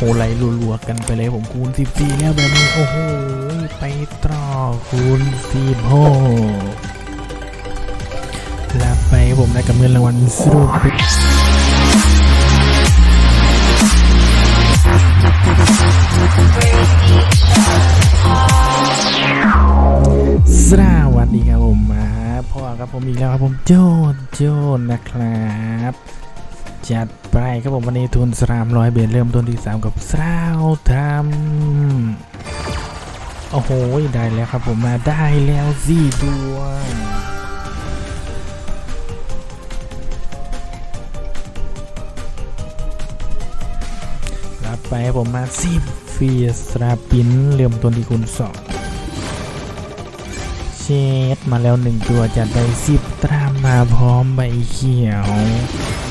หไหลรัวๆกันไปเลยผมคูณ14แล้วแบบนี้โอ้โหไปต่อคูณ16รับไปผมได้กับเงินรางวัลสรุปสวัสดีครับผมมาพ่อครับผมอีกแล้วครับผมโจนโจนนะครับ จัดไปครับผมวันนี้ทุนสามร้อยเบนเริ่มต้นที่ 3 กับสาวทำโอ้โห ได้แล้วครับผมมาได้แล้วสี่ตัวรับไปครับผมมาสิบฟีสราปินเริ่มต้นที่คุณสองเช็ดมาแล้วหนึ่งตัวจัดไปสิบต มาพร้อมใบเขียว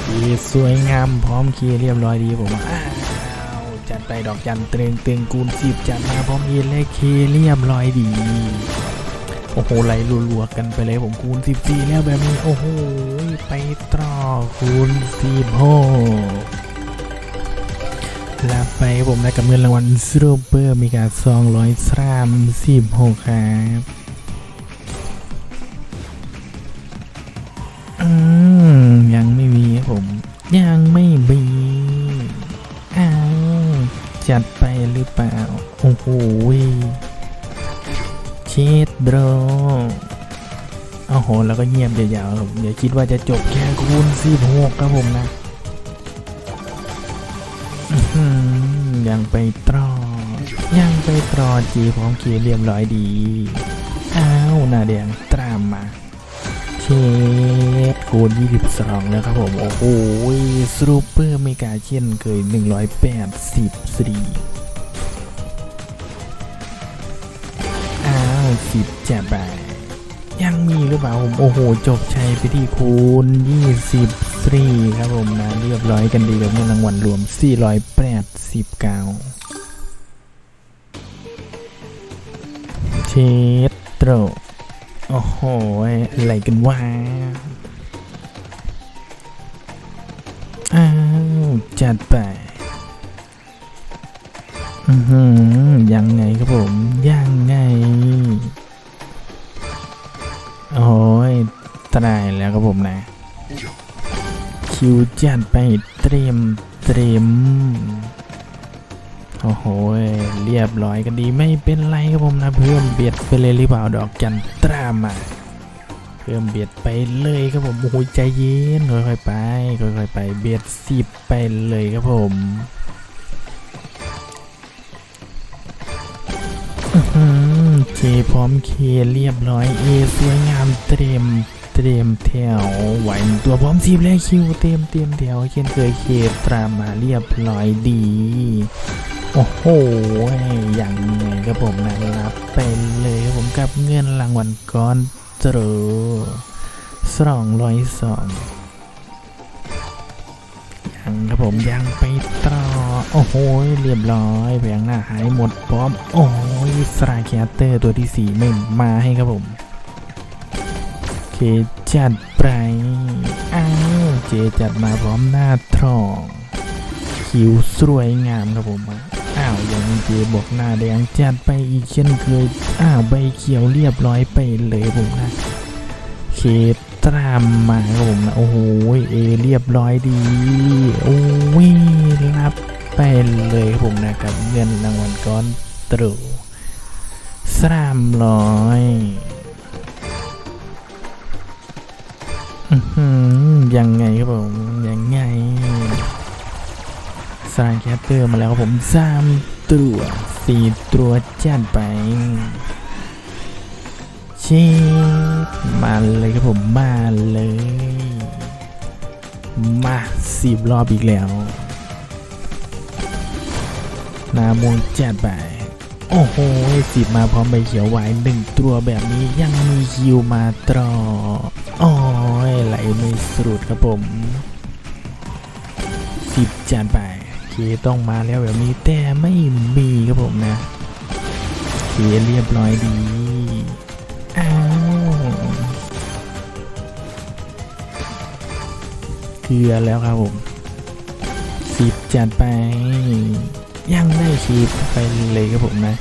ดีสวยงามพร้อมเคลียเรียบร้อยดีผมว่าจัดไปดอกจันเตรงเตงคูณสิบจัดมาพร้อมเอเลขเคเรียบร้อยดี โอ้โหไหลรัวๆกันไปเลยผมคูณสิบสี่แล้วแบบนี้ โอ้โห ไปต่อคูณสิบหกรับไปผมได้กับเงินรางวัลซูเปอร์มีการสองร้อยสามสิบหกครับ จัดไปหรือเปล่า โอ้โหเช็ดโดรโอ้โห แล้วก็เงียบยาวๆครับอย่าคิดว่าจะจบแค่คูณสิบหกครับผมนะยังไปตรอ ยังไปตรอจีพร้อมเคียเรียบร้อยดี อ้าวหน้าแดงตามมา ชดคูณ22 แล้วครับผม โอ้โหสรูปเปอร์เมกาเช่นเคย 180สีอ้าวสิบจัดไปยังมีหรือเปล่าผม โอ้โห จบชัยไปที่คูณ24ครับผมนะ เรียบร้อยกันดีกับเงินรางวัลรวม 489 เชดโตร โอ้โห อะไรกันวะ อ้าว จัดไป อือหือ ยังไงครับผม ยังไง โอ้ยตายแล้วครับผมนะ คิวจัดไปเตรียมเตรียม โอ้โห เรียบร้อยกันดีไม่เป็นไรครับผมนะเพิ่มเบียดไปเลยหรือเปล่าดอกจันตรามาเพิ่มเบียดไปเลยครับผมโอ้โหใจเย็นค่อยๆไปค่อยๆไปเบียดสิบไปเลยครับผมอื้อหือเคพร้อมเคเรียบร้อยเอสวยงามเตรียมเตรียมแถวไหวตัวพร้อมสิบแล้วคิวเตรียมเตรียมแถวเช่นเคยเคตรามาเรียบร้อยดี โอ้โห อย่างไงครับผมนะรับไปเลยครับผมกับเงินรางวัลก้อนเจอสองร้อยสองยังครับผมยังไปต่อ โอ้โห เรียบร้อยแผงหน้าหายหมดพร้อม โอ้ยสไลแคตเตอร์ตัวที่สี่ไม่มาให้ครับผมเคจัดไปอ้าวเจจัดมาพร้อมหน้าทองคิวสวยงามครับผมาวยังมีเจบอกหน้าแดงจัดไปอีกเช่นเคย อ้าวใบเขียวเรียบร้อยไปเลยผมนะ เคตรามมาครับผมนะ โอ้โหเอเรียบร้อยดี โอ้ยรับไปเลยครับผมนะกับเงินรางวัลก้อนตรูสามร้อยอือหือยังไงครับผมยังไง สร้างแคปเตอร์มาแล้วครับผมสามตัวสี่ตัวจัดไปเชดมาเลยครับผมมาเลย มาสิบรอบอีกแล้ว นามวงจัดไปโอ้โหสิบมาพร้อมใบเขียวไว้หนึ่งตัวแบบนี้ยังมีคิวมาตรอโอ้ยไหลไม่สุดครับผมสิบจัดไป เคต้องมาแล้วแบบนี้แต่ไม่มีครับผมนะเคเรียบร้อยดีอ้าวเกลือแล้วครับผมสิบจัดไปยังได้คีไปเลยครับผมนะ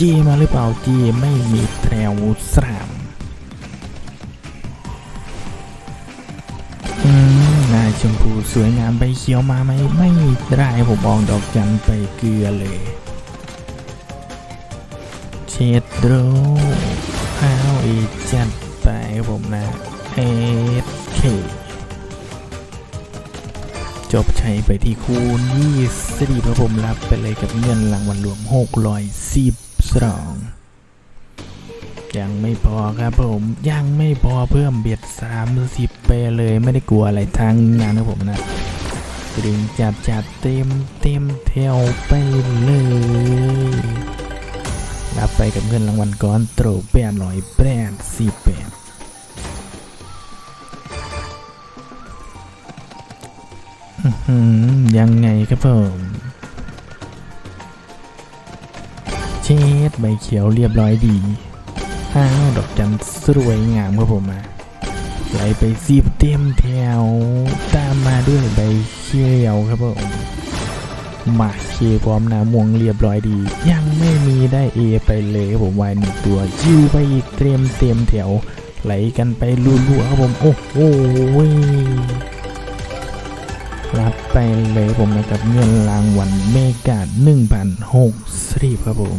จีมาหรือเปล่าจีไม่มีแตรวสาม ชมพูสวยงามใบเขียวมาไหมไม่ได้ผมมองดอกจันไปเกลือเลยเชดโรอ้าวอีจัดไปผมนะเอเคจบใช้ไปที่คูณยี่สิบผมรับไปเลยกับเงินรางวัลรวม610สอง ยังไม่พอครับผมยังไม่พอเพิ่มเบียด30ไปเลยไม่ได้กลัวอะไรทั้งนั้นครับผมนะกริงจัดจัดเต็มเต็มเทวไปเลยรับไปกับเงินรางวัลก้อนโตรแปดร้อยแปดสี่แปดยังไงครับผมเช็ดใบเขียวเรียบร้อยดี อ้าวดอกจันสวยงามครับผมมาไหลไปซีบเต็มแถว ตามมาด้วยใบเขียวครับผมมาเคพร้อมนาม่วงเรียบร้อยดี ยังไม่มีได้เอไปเลยครับผมวายหนึ่งตัวยิวไปอีกเตรียมเต็มแถว ไหลกันไปรัวๆครับผม โอ้โหรับไปเลยผมนะครับเงินรางวัลเมกาหนึ่งพันหกสิบครับผม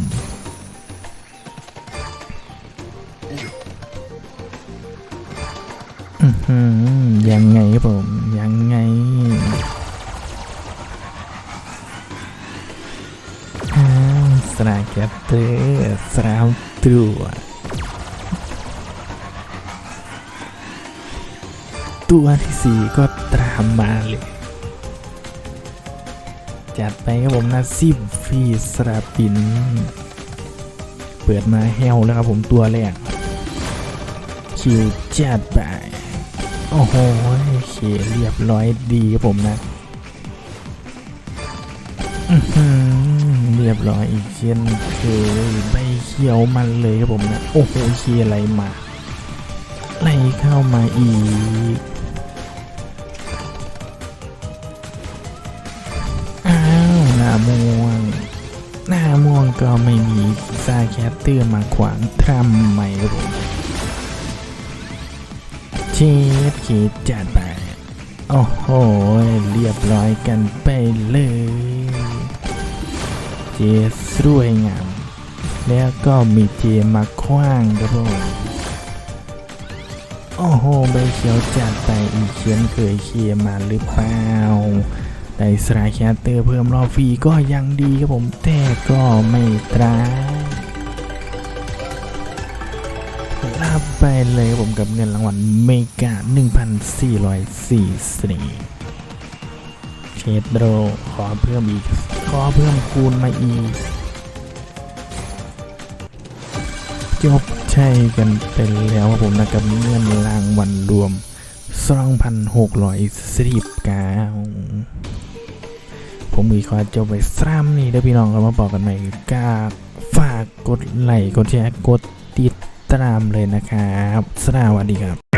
ยังไงครับผม ยังไงสลายแคปเตอร์สามตัวตัวที่สี่ก็ตามมาเลย จัดไปครับผมนะซิบฟีสราปิน เปิดมาเฮลแล้วครับผมตัวแรกคิวจัดไป โอ้โหเคเรียบร้อยดีครับผมนะเรียบร้อยอีกเช่นเคยใบเขียวมันเลยครับผมนะโอ้โหเคอะไรมาไล่เข้ามาอีกอ้าวหน้าม่วงหน้าม่วงก็ไม่มีซาแคตเตอร์มาขวางทำไมครับผม เชฟเคจัดไป โอ้โห เรียบร้อยกันไปเลยเจสวยงาม แล้วก็มีเจมาคว้างครับผมโอ้โห ใบเขียวจัดไปอีกเขียนเคยเคียมาหรือเปล่าได้สไลด์แคสเตอร์เพิ่มรอบฟรีก็ยังดีครับผม แต่ก็ไม่ตรา รับไปเลยผมกับเงินรางวัลเมกา1,404เชดโดขอเพิ่มอีก ขอเพิ่มคูณมาอีก จบใช่กันไปแล้วครับผมนะกับเงินรางวัลรวม2,619ผมมีขอจบไปซ้ำนี่เด้อพี่น้องเรามาบอกกันใหม่กาฝากกดไลค์กดแชร์กด ตามเลยนะครับ สวัสดีครับ